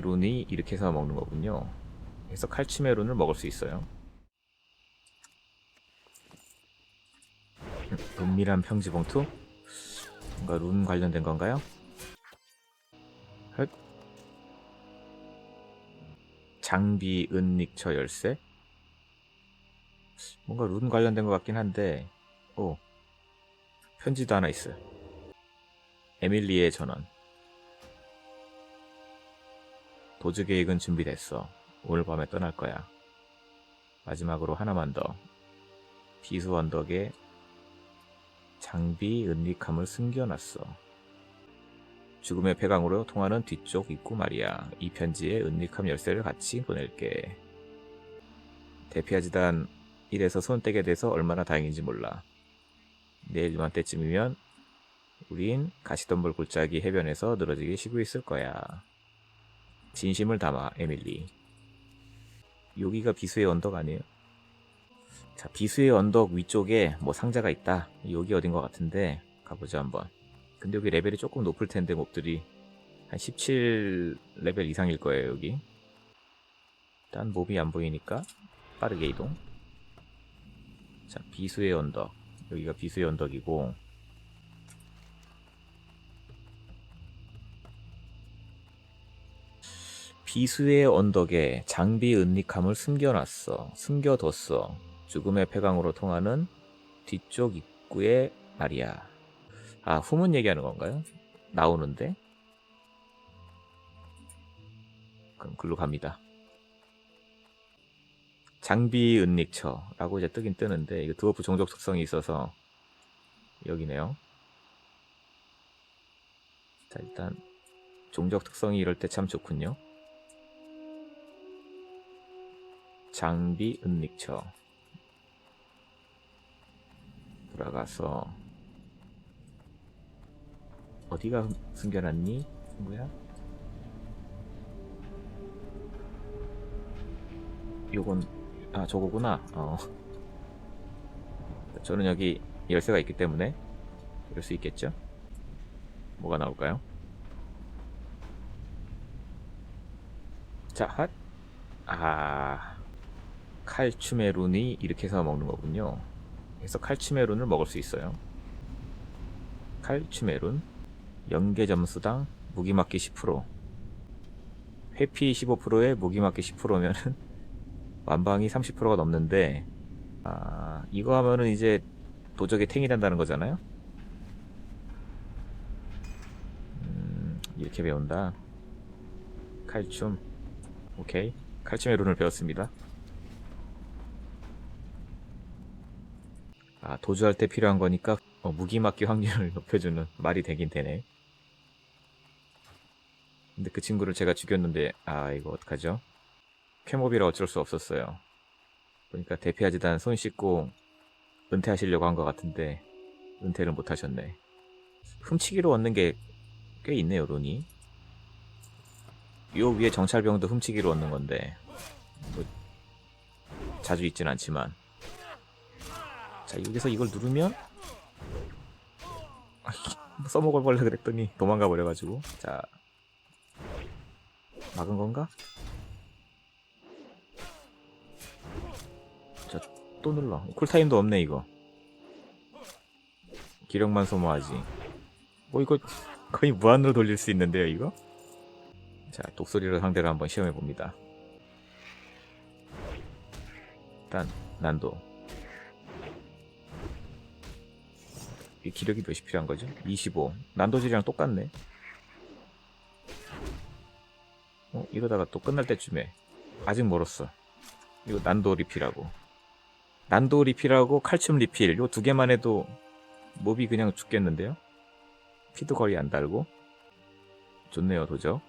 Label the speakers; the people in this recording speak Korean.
Speaker 1: 룬이 이렇게 해서 먹는 거군요. 그래서 룬을 먹을 수 있어요. 음, 은밀한 평지 봉투? 뭔가 룬 관련된 건가요? 헛. 장비 은닉처 열쇠? 뭔가 룬 관련된 것 같긴 한데, 오, 편지도 하나 있어요. 에밀리의 전원. 도주 계획은 준비됐어. 오늘 밤에 떠날 거야. 마지막으로 하나만 더. 비수 언덕에 장비 은닉함을 숨겨놨어. 죽음의 폐강으로 통하는 뒤쪽 입구 말이야. 이 편지에 은닉함 열쇠를 같이 보낼게. 대피하지단 이래서 손 떼게 돼서 얼마나 다행인지 몰라. 내일 이맘때쯤이면 우린 가시덤불 골짜기 해변에서 늘어지게 쉬고 있을 거야. 진심을 담아, 에밀리. 여기가 비수의 언덕 아니에요? 자, 비수의 언덕 위쪽에 뭐 상자가 있다. 여기 어딘 것 같은데 가보자 한번. 근데 여기 레벨이 조금 높을 텐데 몹들이 한 17레벨 이상일 거예요 여기. 일단 몹이 안 보이니까 빠르게 이동. 자, 비수의 언덕. 여기가 비수의 언덕이고 비수의 언덕에 장비 은닉함을 숨겨놨어. 숨겨뒀어. 죽음의 폐강으로 통하는 뒤쪽 입구에 말이야. 아, 후문 얘기하는 건가요? 나오는데? 그럼 글로 갑니다. 장비 은닉처라고 이제 뜨긴 뜨는데, 이거 드워프 종족 특성이 있어서 여기네요. 자, 일단 종족 특성이 이럴 때 참 좋군요. 장비 은닉처 돌아가서 어디가 숨겨놨니 친구야? 요건 아 저거구나 어 저는 여기 열쇠가 있기 때문에 이럴 수 있겠죠 뭐가 나올까요? 자, 핫. 아, 룬이 이렇게 해서 먹는 거군요. 그래서 룬을 먹을 수 있어요. 룬, 연계 점수당 무기 맞기 10%, 회피 15%에 무기 맞기 10%면은 완방이 30%가 넘는데, 아, 이거 하면은 이제 도적의 탱이 된다는 거잖아요? 음, 이렇게 배운다. 칼슘. 오케이. 칼슘의 룬을 배웠습니다. 아, 도주할 때 필요한 거니까 어, 무기 맞기 확률을 높여주는 말이 되긴 되네. 근데 그 친구를 제가 죽였는데 아 이거 어떡하죠? 쾌몹이라 어쩔 수 없었어요. 보니까 대피하지단 손 씻고 은퇴하시려고 한 것 같은데 은퇴를 못 하셨네. 훔치기로 얻는 게 꽤 있네요, 룬이. 요 위에 정찰병도 훔치기로 얻는 건데 뭐 자주 있진 않지만 자 여기서 이걸 누르면 아, 뭐 써먹을 벌려 그랬더니 도망가 버려가지고 자 막은 건가? 자 또 눌러 쿨타임도 없네 이거 기력만 소모하지 뭐 이거 거의 무한으로 돌릴 수 있는데요 이거? 자, 독소리를 상대로 한번 시험해 봅니다. 일단 난도. 이 기력이 몇이 필요한 거죠? 25. 난도질이랑 똑같네. 어, 이러다가 또 끝날 때쯤에 아직 멀었어. 이거 난도 리필하고. 난도 리필하고 칼슘 리필. 요 두 개만 해도 몹이 그냥 죽겠는데요? 피도 거의 안 달고. 좋네요, 도적.